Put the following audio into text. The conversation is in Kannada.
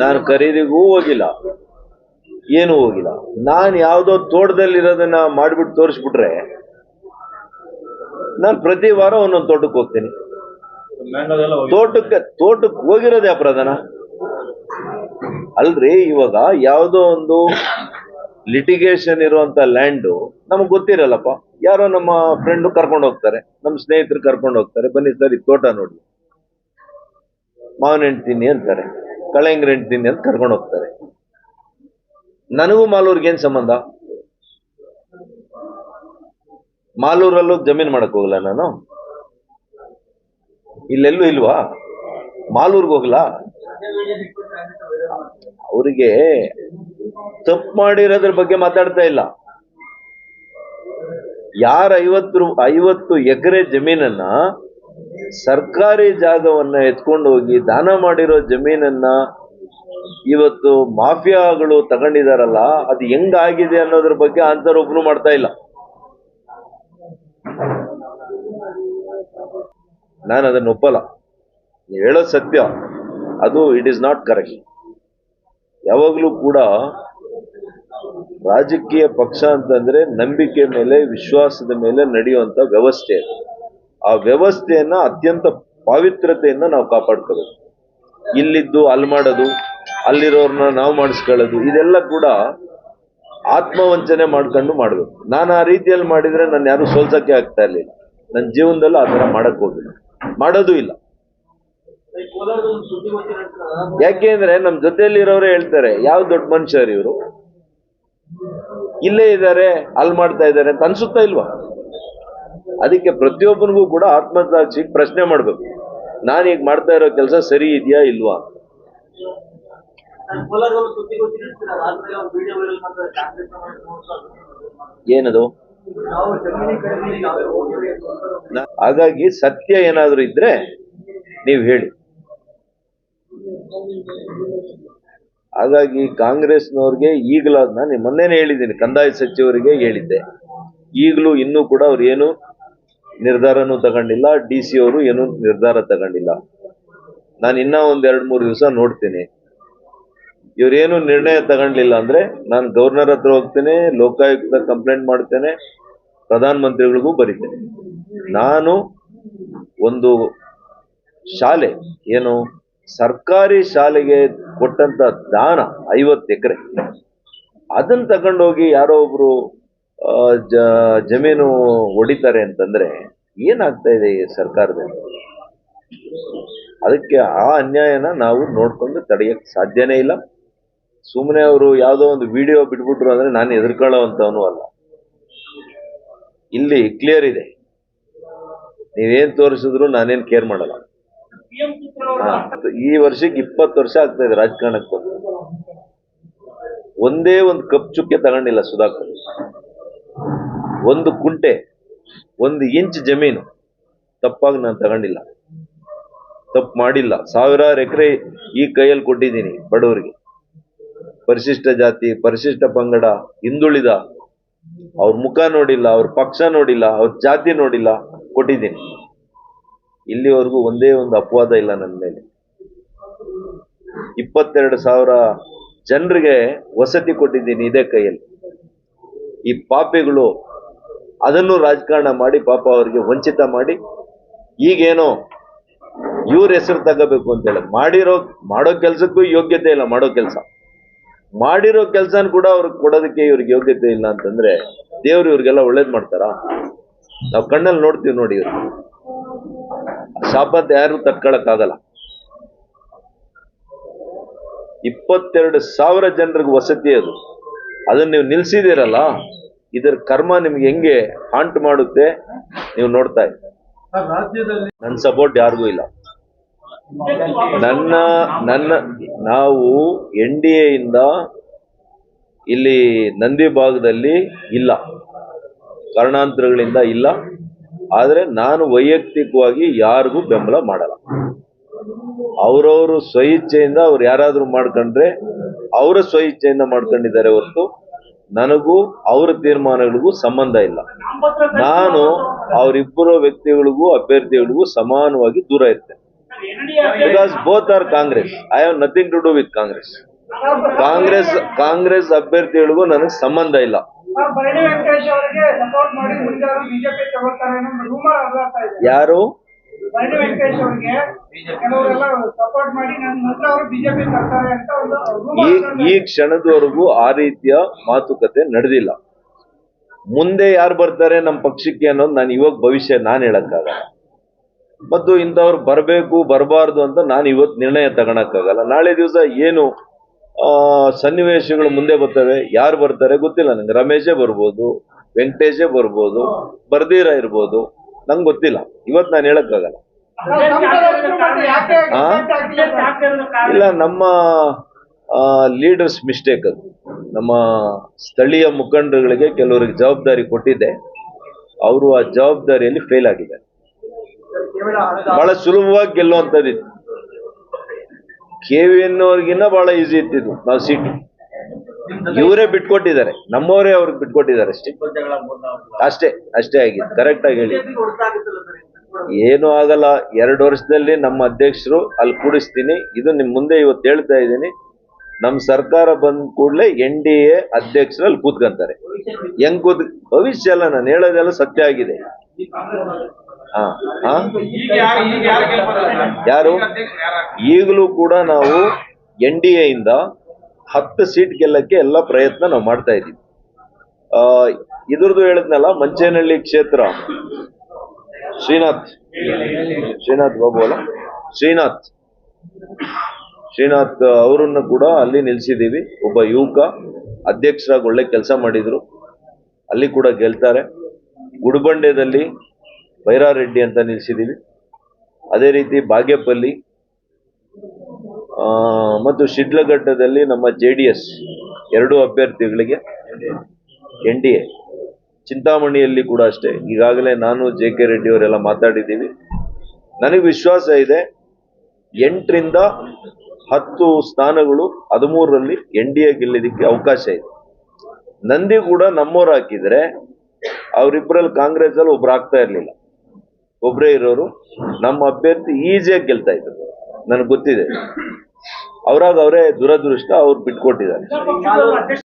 ನಾನು ಖರೀದಿಗೂ ಹೋಗಿಲ್ಲ. ಏನು ಹೋಗಿಲ್ಲ. ನಾನು ಯಾವುದೋ ತೋಟದಲ್ಲಿರೋದನ್ನ ಮಾಡಿಬಿಟ್ಟು ತೋರಿಸ್ಬಿಟ್ರೆ ನಾನು ಪ್ರತಿ ವಾರ ಒಂದೊಂದು ತೋಟಕ್ಕೆ ಹೋಗ್ತೀನಿ. ತೋಟಕ್ಕೆ ತೋಟಕ್ಕೆ ಹೋಗಿರೋದೇ ಅಪರಾಧನ ಅಲ್ರಿ, ಇವಾಗ ಯಾವುದೋ ಒಂದು ಲಿಟಿಗೇಷನ್ ಇರುವಂತ ಲ್ಯಾಂಡು ನಮಗೆ ಗೊತ್ತಿರಲ್ಲಪ್ಪ. ಯಾರೋ ನಮ್ಮ ಫ್ರೆಂಡ್ ಕರ್ಕೊಂಡು ಹೋಗ್ತಾರೆ. ನಮ್ಮ ಸ್ನೇಹಿತರು ಕರ್ಕೊಂಡು ಹೋಗ್ತಾರೆ. ಬನ್ನಿ ಸರ್, ಈ ತೋಟ ನೋಡಿ. ಮಾವಿನ ಹಣ್ಣು ಅಂತಾರೆ. ಕಳೆಂಗ್ರ ಹಣ್ಣು ತಿನ್ನಿ ಅಂತ ಕರ್ಕೊಂಡು ಹೋಗ್ತಾರೆ. ನನಗೂ ಮಾಲೂರ್ಗೆ ಏನ್ ಸಂಬಂಧ? ಮಾಲೂರಲ್ಲೂ ಜಮೀನ್ ಮಾಡಕ್ ಹೋಗಲ್ಲ ನಾನು? ಇಲ್ಲೆಲ್ಲೂ ಇಲ್ವಾ? ಮಾಲೂರ್ಗೆ ಹೋಗ್ಲಾ? ಅವರಿಗೆ ತಪ್ಪು ಮಾಡಿರೋದ್ರ ಬಗ್ಗೆ ಮಾತಾಡ್ತಾ ಇಲ್ಲ. ಯಾರ ಐವತ್ತು ಐವತ್ತು ಎಕರೆ ಜಮೀನನ್ನ ಸರ್ಕಾರಿ ಜಾಗವನ್ನ ಎತ್ಕೊಂಡು ಹೋಗಿ ದಾನ ಮಾಡಿರೋ ಜಮೀನನ್ನ ಇವತ್ತು ಮಾಫಿಯಾಗಳು ತಗೊಂಡಿದಾರಲ್ಲ, ಅದು ಹೆಂಗಾಗಿದೆ ಅನ್ನೋದ್ರ ಬಗ್ಗೆ ಆನ್ಸರ್ ಒಬ್ರು ಮಾಡ್ತಾ ಇಲ್ಲ. ನಾನು ಅದನ್ನ ಒಪ್ಪಲ್ಲ. ನೀವು ಹೇಳೋ ಸತ್ಯ, ಅದು ಇಟ್ ಈಸ್ ನಾಟ್ ಕರೆಕ್ಟ್ ಯಾವಾಗಲೂ ಕೂಡ ರಾಜಕೀಯ ಪಕ್ಷ ಅಂತಂದ್ರೆ ನಂಬಿಕೆ ಮೇಲೆ, ವಿಶ್ವಾಸದ ಮೇಲೆ ನಡೆಯುವಂತ ವ್ಯವಸ್ಥೆ. ಆ ವ್ಯವಸ್ಥೆಯನ್ನ ಅತ್ಯಂತ ಪಾವಿತ್ರತೆಯಿಂದ ನಾವು ಕಾಪಾಡ್ಕೋಬೇಕು. ಇಲ್ಲಿದ್ದು ಅಲ್ಲಿ ಮಾಡೋದು, ಅಲ್ಲಿರೋರ್ನ ನಾವು ಮಾಡಿಸ್ಕೊಳ್ಳೋದು, ಇದೆಲ್ಲ ಕೂಡ ಆತ್ಮವಂಚನೆ ಮಾಡ್ಕೊಂಡು ಮಾಡ್ಬೇಕು. ನಾನು ಆ ರೀತಿಯಲ್ಲಿ ಮಾಡಿದ್ರೆ ನಾನು ಯಾರು ಸೋಲ್ಸಕ್ಕೆ ಆಗ್ತಾ ಇರ್ಲಿಲ್ಲ ನನ್ನ ಜೀವನದಲ್ಲಿ ಆ ಥರ ಮಾಡಕ್ ಹೋಗಿಲ್ಲ. ಮಾಡೋದು ಇಲ್ಲ. ಯಾಕೆಂದ್ರೆ ನಮ್ ಜೊತೆಯಲ್ಲಿರೋರೇ ಹೇಳ್ತಾರೆ, ಯಾವ ದೊಡ್ಡ ಮನುಷ್ಯರು ಇವರು? ಇಲ್ಲೇ ಇದ್ದಾರೆ, ಅಲ್ಲಿ ಮಾಡ್ತಾ ಇದ್ದಾರೆ ಅಂತ ಅನ್ಸುತ್ತಾ ಇಲ್ವಾ? ಅದಕ್ಕೆ ಪ್ರತಿಯೊಬ್ಬನಿಗೂ ಕೂಡ ಆತ್ಮಸಾಕ್ಷಿ ಪ್ರಶ್ನೆ ಮಾಡ್ಬೇಕು. ನಾನು ಈಗ ಮಾಡ್ತಾ ಇರೋ ಕೆಲಸ ಸರಿ ಇದೆಯಾ ಇಲ್ವಾ? ಏನದು? ಹಾಗಾಗಿ ಸತ್ಯ ಏನಾದ್ರೂ ಇದ್ರೆ ನೀವು ಹೇಳಿ. ಹಾಗಾಗಿ ಕಾಂಗ್ರೆಸ್ನವ್ರಿಗೆ ಈಗಲೂ ನಾನು ಮೊನ್ನೆನೇ ಹೇಳಿದ್ದೀನಿ ಕಂದಾಯ ಸಚಿವರಿಗೆ ಹೇಳಿದ್ದೆ. ಈಗಲೂ ಇನ್ನೂ ಕೂಡ ಅವ್ರು ಏನು ನಿರ್ಧಾರನೂ ತಗೊಂಡಿಲ್ಲ, ಡಿ ಸಿ ಅವರು ಏನು ನಿರ್ಧಾರ ತಗೊಂಡಿಲ್ಲ. ನಾನು ಇನ್ನ ಒಂದು ಎರಡು ಮೂರು ದಿವಸ ನೋಡ್ತೀನಿ. ಇವರೇನು ನಿರ್ಣಯ ತಗೊಂಡಿಲ್ಲ ಅಂದ್ರೆ ನಾನು ಗವರ್ನರ್ ಹತ್ರ ಹೋಗ್ತೇನೆ, ಲೋಕಾಯುಕ್ತ ಕಂಪ್ಲೇಂಟ್ ಮಾಡ್ತೇನೆ ಪ್ರಧಾನ ಮಂತ್ರಿಗಳಿಗೂ ಬರೀತೇನೆ. ನಾನು ಒಂದು ಶಾಲೆ, ಏನು ಸರ್ಕಾರಿ ಶಾಲೆಗೆ ಕೊಟ್ಟಂತ ದಾನ ಐವತ್ತು ಎಕರೆ ಅದನ್ನ ತಗೊಂಡೋಗಿ ಯಾರೋ ಜ- ಜಮೀನು ಹೊಡಿತಾರೆ ಅಂತಂದ್ರೆ ಏನಾಗ್ತಾ ಇದೆ ಈ ಸರ್ಕಾರದಲ್ಲಿ? ಅದಕ್ಕೆ ಆ ಅನ್ಯಾಯನ ನಾವು ನೋಡ್ಕೊಂಡು ತಡೆಯಕ್ ಸಾಧ್ಯನೇ ಇಲ್ಲ. ಸುಮ್ಮನೆ ಅವರು ಯಾವುದೋ ಒಂದು ವಿಡಿಯೋ ಬಿಟ್ಬಿಟ್ರು ಅಂದ್ರೆ ನಾನು ಎದುರ್ಕೊಳ್ಳೋವಂಥವನು ಅಲ್ಲ. ಇಲ್ಲಿ ಕ್ಲಿಯರ್ ಇದೆ. ನೀವೇನ್ ತೋರಿಸಿದ್ರು ನಾನೇನ್ ಕೇರ್ ಮಾಡಲ್ಲ. ಈ ವರ್ಷಕ್ಕೆ ಇಪ್ಪತ್ತು ವರ್ಷ ಆಗ್ತಾ ಇದೆ ರಾಜಕಾರಣಕ್ಕೆ ಒಂದೇ ಒಂದು ಕಪ್ ಚುಕ್ಕೆ ತಗೊಂಡಿಲ್ಲ ಸುಧಾಕರ್. ಒಂದು ಕುಂಟೆ ಒಂದು ಇಂಚ್ ಜಮೀನು ತಪ್ಪಾಗಿ ನಾನು ತಗೊಂಡಿಲ್ಲ. ತಪ್ಪು ಮಾಡಿಲ್ಲ. ಸಾವಿರಾರು ಎಕರೆ ಈ ಕೈಯಲ್ಲಿ ಕೊಟ್ಟಿದ್ದೀನಿ ಬಡವರಿಗೆ. ಪರಿಶಿಷ್ಟ ಜಾತಿ, ಪರಿಶಿಷ್ಟ ಪಂಗಡ, ಹಿಂದುಳಿದ ಅವ್ರ ಮುಖ ನೋಡಿಲ್ಲ, ಅವ್ರ ಪಕ್ಷ ನೋಡಿಲ್ಲ, ಅವ್ರ ಜಾತಿ ನೋಡಿಲ್ಲ ಕೊಟ್ಟಿದ್ದೀನಿ. ಇಲ್ಲಿವರೆಗೂ ಒಂದೇ ಒಂದು ಅಪವಾದ ಇಲ್ಲ ನನ್ನ ಮೇಲೆ. ಇಪ್ಪತ್ತೆರಡು ಸಾವಿರ ಜನರಿಗೆ ವಸತಿ ಕೊಟ್ಟಿದ್ದೀನಿ ಇದೇ ಕೈಯಲ್ಲಿ. ಈ ಪಾಪಿಗಳು ಅದನ್ನು ರಾಜಕಾರಣ ಮಾಡಿ ಪಾಪ ಅವರಿಗೆ ವಂಚಿತ ಮಾಡಿ ಈಗೇನೋ ಇವ್ರ ಹೆಸರು ತಗೋಬೇಕು ಅಂತೇಳಿ ಮಾಡಿರೋ, ಮಾಡೋ ಕೆಲ್ಸಕ್ಕೂ ಯೋಗ್ಯತೆ ಇಲ್ಲ, ಮಾಡೋ ಕೆಲಸ. ಮಾಡಿರೋ ಕೆಲಸನ ಕೂಡ ಅವ್ರಿಗೆ ಕೊಡೋದಕ್ಕೆ ಇವ್ರಿಗೆ ಯೋಗ್ಯತೆ ಇಲ್ಲ ಅಂತಂದ್ರೆ ದೇವ್ರು ಇವ್ರಿಗೆಲ್ಲ ಒಳ್ಳೇದ್ ಮಾಡ್ತಾರಾ? ನಾವು ಕಣ್ಣಲ್ಲಿ ನೋಡ್ತೀವಿ ನೋಡಿ ಇವ್ರು. ಶಾಪ ಅಂತ ಯಾರು ತಟ್ಕೊಳಕ್ ಆಗಲ್ಲ ಇಪ್ಪತ್ತೆರಡು ಸಾವಿರ ಜನರಿಗೆ ವಸತಿ ಅದು. ಅದನ್ನ ನೀವು ನಿಲ್ಸಿದಿರಲ್ಲ ಇದರ ಕರ್ಮ ನಿಮ್ಗೆ ಹೆಂಗೆ ಹಾಂಟ್ ಮಾಡುತ್ತೆ ನೀವು ನೋಡ್ತಾ ಇದ್ದೀರಿ ನನ್ನ ಸಪೋರ್ಟ್ ಯಾರಿಗೂ ಇಲ್ಲ. ನನ್ನ ನನ್ನ, ನಾವು ಎನ್ ಡಿ ಎಯಿಂದ ಇಲ್ಲಿ ನಂದಿ ಭಾಗದಲ್ಲಿ ಇಲ್ಲ. ಕಾರಣಾಂತರಗಳಿಂದ ಇಲ್ಲ. ಆದರೆ ನಾನು ವೈಯಕ್ತಿಕವಾಗಿ ಯಾರಿಗೂ ಬೆಂಬಲ ಮಾಡಲ್ಲ. ಅವರವರು ಸ್ವಇಚ್ಛೆಯಿಂದ ಅವ್ರು ಯಾರಾದರೂ ಮಾಡ್ಕೊಂಡ್ರೆ ಅವರ ಸ್ವಇಚ್ಛೆಯಿಂದ ಮಾಡ್ಕೊಂಡಿದ್ದಾರೆ ಹೊರತು ನನಗೂ ಅವರ ತೀರ್ಮಾನಗಳಿಗೂ ಸಂಬಂಧ ಇಲ್ಲ. ನಾನು ಅವರಿಬ್ಬರ ವ್ಯಕ್ತಿಗಳಿಗೂ, ಅಭ್ಯರ್ಥಿಗಳಿಗೂ ಸಮಾನವಾಗಿ ದೂರ ಇರ್ತೇನೆ. Because both are Congress I have nothing to do with Congress Congress Congress ಅಭ್ಯರ್ಥಿಗಳಿಗೂ ನನಗೆ ಸಂಬಂಧ ಇಲ್ಲ. ಯಾರು? ಈ ಕ್ಷಣದವರೆಗೂ ಆ ರೀತಿಯ ಮಾತುಕತೆ ನಡೆದಿಲ್ಲ. ಮುಂದೆ ಯಾರು ಬರ್ತಾರೆ ನಮ್ಮ ಪಕ್ಷಕ್ಕೆ ಅನ್ನೋದು ನಾನು ಇವಾಗ ಭವಿಷ್ಯ ನಾನು ಹೇಳಕ್ಕಾಗಲ್ಲ. ಮತ್ತು ಇಂಥವ್ರು ಬರಬೇಕು ಬರಬಾರ್ದು ಅಂತ ನಾನು ಇವತ್ತು ನಿರ್ಣಯ ತಗೊಳಕ್ಕಾಗಲ್ಲ. ನಾಳೆ ದಿವಸ ಏನು ಆ, ಸನ್ನಿವೇಶಗಳು ಮುಂದೆ ಬರ್ತವೆ ಯಾರು ಬರ್ತಾರೆ ಗೊತ್ತಿಲ್ಲ ನನಗೆ ರಮೇಶೇ ಬರ್ಬೋದು ವೆಂಕಟೇಶೇ ಬರ್ಬೋದು ಬರ್ದೀರ ಇರ್ಬೋದು ನಂಗೆ ಗೊತ್ತಿಲ್ಲ. ಇವತ್ತು ನಾನು ಹೇಳಕ್ಕಾಗಲ್ಲ. ಇಲ್ಲ ನಮ್ಮ ಲೀಡರ್ಸ್ ಮಿಸ್ಟೇಕ್ ಅದು. ನಮ್ಮ ಸ್ಥಳೀಯ ಮುಖಂಡರುಗಳಿಗೆ ಕೆಲವರಿಗೆ ಜವಾಬ್ದಾರಿ ಕೊಟ್ಟಿದ್ದೆ. ಅವರು ಆ ಜವಾಬ್ದಾರಿಯಲ್ಲಿ ಫೇಲ್ ಆಗಿದ್ದಾರೆ. ಬಹಳ ಸುಲಭವಾಗಿ ಗೆಲ್ಲುವಂಥದ್ದಿತ್ತು ಕೆ ವಿ ಎನ್ ಅವ್ರಿಗಿನ್ನ ಬಹಳ ಈಸಿ ಇತ್ತಿದ್ದು ನಾವು ಸೀಟು ಇವರೇ ಬಿಟ್ಕೊಟ್ಟಿದ್ದಾರೆ. ನಮ್ಮವರೇ ಅವ್ರಿಗೆ ಬಿಟ್ಕೊಟ್ಟಿದ್ದಾರೆ ಅಷ್ಟೇ. ಅಷ್ಟೇ ಅಷ್ಟೇ ಆಗಿದೆ. ಕರೆಕ್ಟ್ ಆಗಿ ಹೇಳಿ. ಏನು ಆಗಲ್ಲ. ಎರಡು ವರ್ಷದಲ್ಲಿ ನಮ್ಮ ಅಧ್ಯಕ್ಷರು ಅಲ್ಲಿ ಕೂಡಿಸ್ತೀನಿ. ಇದು ನಿಮ್ ಮುಂದೆ ಇವತ್ತು ಹೇಳ್ತಾ ಇದ್ದೀನಿ. ನಮ್ಮ ಸರ್ಕಾರ ಬಂದ ಕೂಡಲೇ ಎನ್ ಡಿ ಎ ಅಧ್ಯಕ್ಷರು ಅಲ್ಲಿ ಕೂತ್ಕೊಂತಾರೆ. ಹೆಂಗ್ ಕೂತ್, ಭವಿಷ್ಯ ಅಲ್ಲ, ನಾನು ಹೇಳೋದೆಲ್ಲ ಸತ್ಯ ಆಗಿದೆ. ಯಾರು ಯಾರು ಯಾರು? ಈಗ ಯಾರು ಈಗಲೂ ಕೂಡ ನಾವು ಎನ್ ಡಿ ಎಯಿಂದ ಹತ್ತು ಸೀಟ್ ಗೆಲ್ಲಕ್ಕೆ ಎಲ್ಲ ಪ್ರಯತ್ನ ನಾವು ಮಾಡ್ತಾ ಇದೀವಿ ಆ, ಇದ್ರದ್ದು ಹೇಳಿದ್ನಲ್ಲ ಮಂಚೇನಹಳ್ಳಿ ಕ್ಷೇತ್ರ. ಶ್ರೀನಾಥ್ ಶ್ರೀನಾಥ್ ಬಾಬು ಅಲ್ಲ ಶ್ರೀನಾಥ್ ಶ್ರೀನಾಥ್ ಅವರನ್ನು ಕೂಡ ಅಲ್ಲಿ ನಿಲ್ಸಿದ್ದೀವಿ. ಒಬ್ಬ ಯುವಕ, ಅಧ್ಯಕ್ಷರಾಗಿ ಒಳ್ಳೆ ಕೆಲಸ ಮಾಡಿದ್ರು. ಅಲ್ಲಿ ಕೂಡ ಗೆಲ್ತಾರೆ. ಗುಡಬಂಡೆದಲ್ಲಿ ಬೈರಾರೆಡ್ಡಿ ಅಂತ ನಿಲ್ಸಿದ್ದೀವಿ. ಅದೇ ರೀತಿ ಬಾಗೇಪಲ್ಲಿ ಮತ್ತು ಶಿಡ್ಲಘಟ್ಟದಲ್ಲಿ ನಮ್ಮ ಜೆ ಡಿ ಎಸ್ ಎರಡೂ ಅಭ್ಯರ್ಥಿಗಳಿಗೆ ಎನ್ ಡಿ ಎ. ಚಿಂತಾಮಣಿಯಲ್ಲಿ ಕೂಡ ಅಷ್ಟೇ. ಈಗಾಗಲೇ ನಾನು ಜೆ ಕೆ ರೆಡ್ಡಿ ಅವರೆಲ್ಲ ಮಾತಾಡಿದ್ದೀವಿ. ನನಗೆ ವಿಶ್ವಾಸ ಇದೆ, ಎಂಟರಿಂದ ಹತ್ತು ಸ್ಥಾನಗಳು ಹದಿಮೂರರಲ್ಲಿ ಎನ್ ಡಿ ಎ ಗೆಲ್ಲೋದಕ್ಕೆ ಅವಕಾಶ ಇದೆ. ನಂದಿ ಕೂಡ ನಮ್ಮವ್ರು ಹಾಕಿದ್ರೆ ಅವರಿಬ್ಬರಲ್ಲಿ ಕಾಂಗ್ರೆಸ್ ಅಲ್ಲಿ ಒಬ್ರು ಆಗ್ತಾ ಇರಲಿಲ್ಲ. ಒಬ್ಬರೇ ಇರೋರು. ನಮ್ಮ ಅಭ್ಯರ್ಥಿ ಈಸಿಯಾಗಿ ಗೆಲ್ತಾ ಇದ್ರು. ನನಗೆ ಗೊತ್ತಿದೆ. ಅವರಾಗ ಅವರೇ ದುರದೃಷ್ಟ, ಅವ್ರು ಬಿಟ್ಕೊಟ್ಟಿದ್ದಾರೆ.